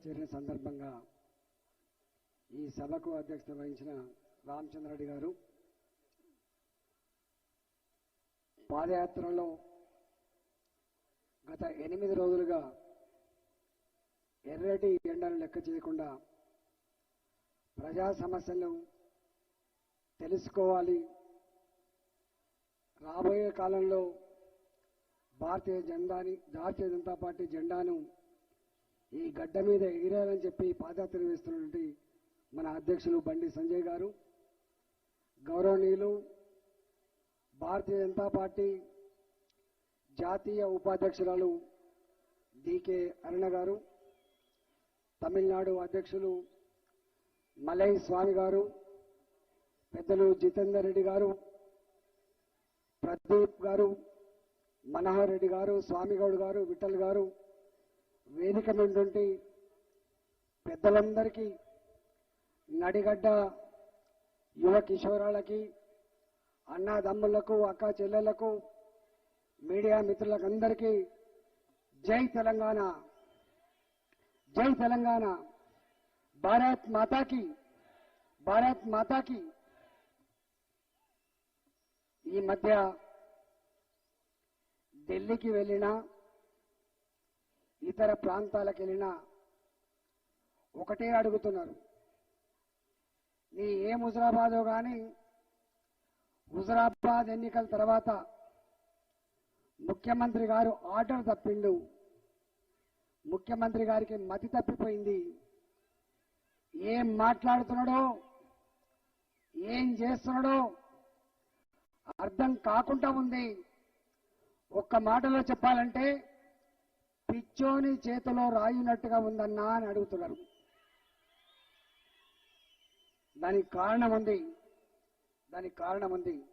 చేరిన సందర్భంగా ఈ సభకు అధ్యక్షత వహించిన రామచంద్రరెడ్డి గారు పాదయాత్రలో గత ఎనిమిది రోజులుగా ఎర్రటి ఎండను లెక్క చేయకుండా ప్రజా సమస్యలను తెలుసుకోవాలి. రాబోయే కాలంలో భారతీయ జెండాని భారతీయ జనతా పార్టీ జెండాను ఈ గడ్డ మీద ఎగిరాలని చెప్పి పాదయాత్ర వేస్తున్నటువంటి మన అధ్యక్షులు బండి సంజయ్ గారు గౌరవనీయులు భారతీయ జనతా పార్టీ జాతీయ ఉపాధ్యక్షురాలు డికే అరుణ గారు తమిళనాడు అధ్యక్షులు మలై స్వామి గారు పెద్దలు జితేందర్ రెడ్డి గారు ప్రదీప్ గారు మనోహర్ రెడ్డి గారు స్వామిగౌడ్ గారు విఠల్ గారు వేదిక నుండి పెద్దలందరికీ నడిగడ్డ యువ కిషోరాలకి అన్నదమ్ములకు అక్క చెల్లెలకు మీడియా మిత్రులకు అందరికీ జై తెలంగాణ. జై తెలంగాణ. భారత్ మాతాకి భారత్ మాతాకి. ఈ మధ్య ఢిల్లీకి వెళ్ళినా ఇతర ప్రాంతాలకు వెళ్ళినా ఒకటే అడుగుతున్నారు. నీ ఏ హుజరాబాదో కానీ హుజరాబాద్ ఎన్నికల తర్వాత ముఖ్యమంత్రి గారు ఆర్డర్ తప్పిండు. ముఖ్యమంత్రి గారికి మతి తప్పిపోయింది. ఏం మాట్లాడుతున్నాడో ఏం చేస్తున్నాడో అర్థం కాకుండా ఉంది. ఒక్క మాటలో చెప్పాలంటే పిచ్చోని చేతిలో రాయినట్టుగా ఉందన్నా అని అడుగుతున్నారు. దానికి కారణం ఉంది దానికి కారణం ఉంది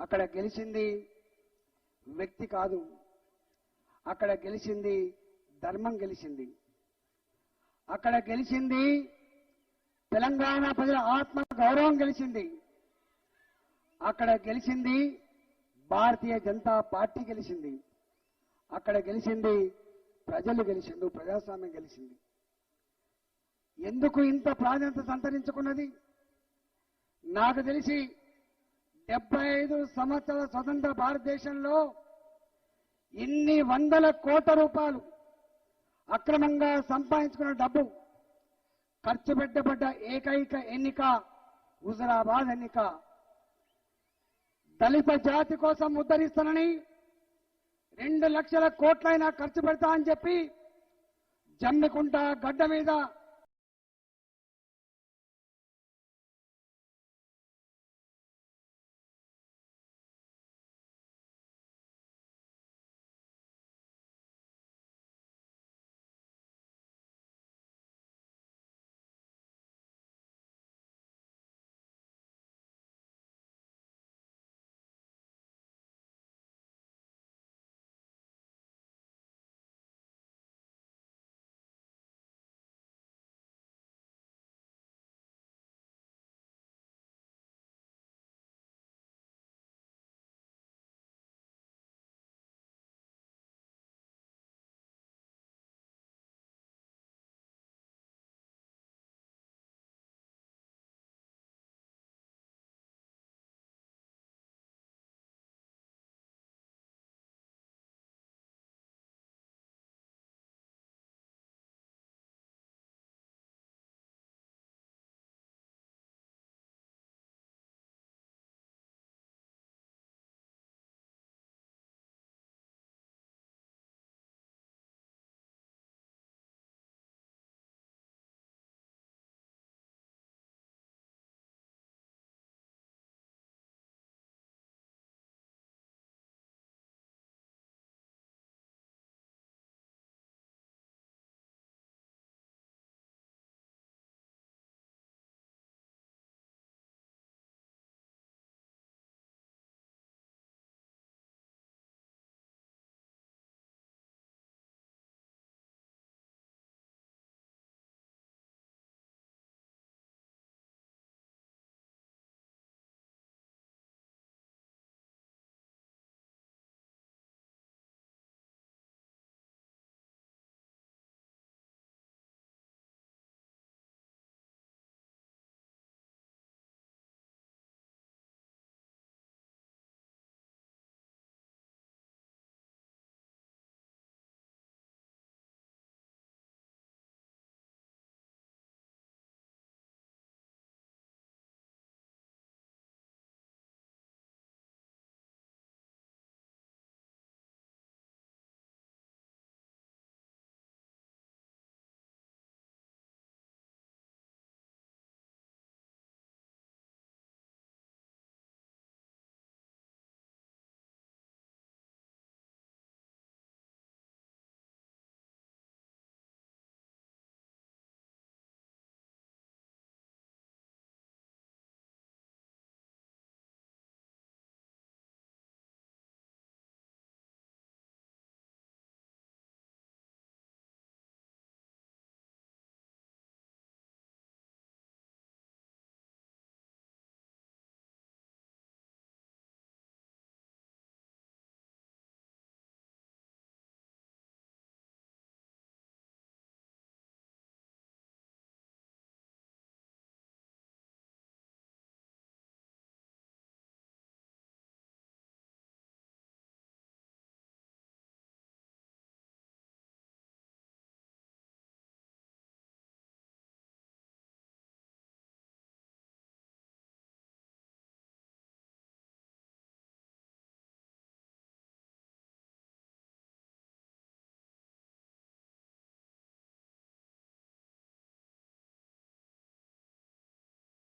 అక్కడ గెలిచింది వ్యక్తి కాదు. అక్కడ గెలిచింది ధర్మం గెలిచింది. అక్కడ గెలిచింది తెలంగాణ ప్రజల ఆత్మ గౌరవం గెలిచింది. అక్కడ గెలిచింది భారతీయ జనతా పార్టీ గెలిచింది. అక్కడ గెలిచింది ప్రజలు గెలిచిండు ప్రజాస్వామ్యం గెలిచింది. ఎందుకు ఇంత ప్రాధాన్యత సంతరించుకున్నది? నాకు తెలిసి డెబ్బై ఐదు సంవత్సరాల స్వతంత్ర భారతదేశంలో ఇన్ని వందల కోట్ల రూపాయలు అక్రమంగా సంపాదించుకున్న డబ్బు ఖర్చు పెట్టబడ్డ ఏకైక ఎన్నిక హుజరాబాద్ ఎన్నిక. దళిత జాతి కోసం ఉద్ధరిస్తానని రెండు లక్షల కోట్లైనా ఖర్చు పెడతా అని చెప్పి జమ్మికుంట గడ్డ మీద